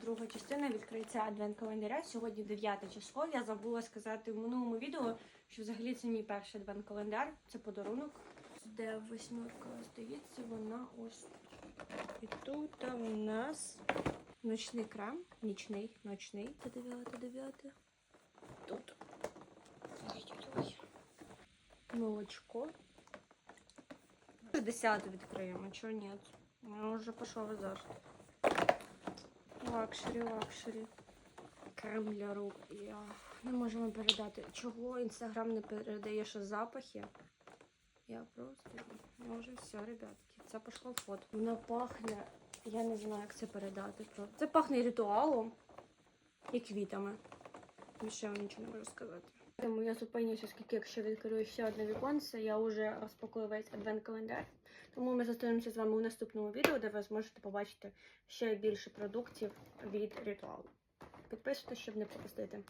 друга частина відкриття адвент-календаря. Сьогодні 9 число. Я забула сказати в минулому відео, що взагалі це мій перший адвент-календар. Це подарунок. Де восьмерка здається, вона ось. І тут у нас ночний крем. Нічний, ночний. Та дев'яте, дев'яте. Тут. Молочко. Десяту відкриємо, чого ні? Я вже пішов азарт. Лакшері, лакшері. Крем для рук. Я не можемо передати. Чого інстаграм не передає що запахи? Я просто може все, ребятки. Це пішло в фото. Воно пахне. Я не знаю, як це передати. Це пахне ритуалом і квітами. Більше я вам нічого не можу сказати. Тому я зупинюся, оскільки якщо відкрию ще одне віконце, я вже розпакую весь адвент-календар. Тому ми зустрінемося з вами у наступному відео, де ви зможете побачити ще більше продуктів від ритуалу. Підписуйтесь, щоб не пропустити.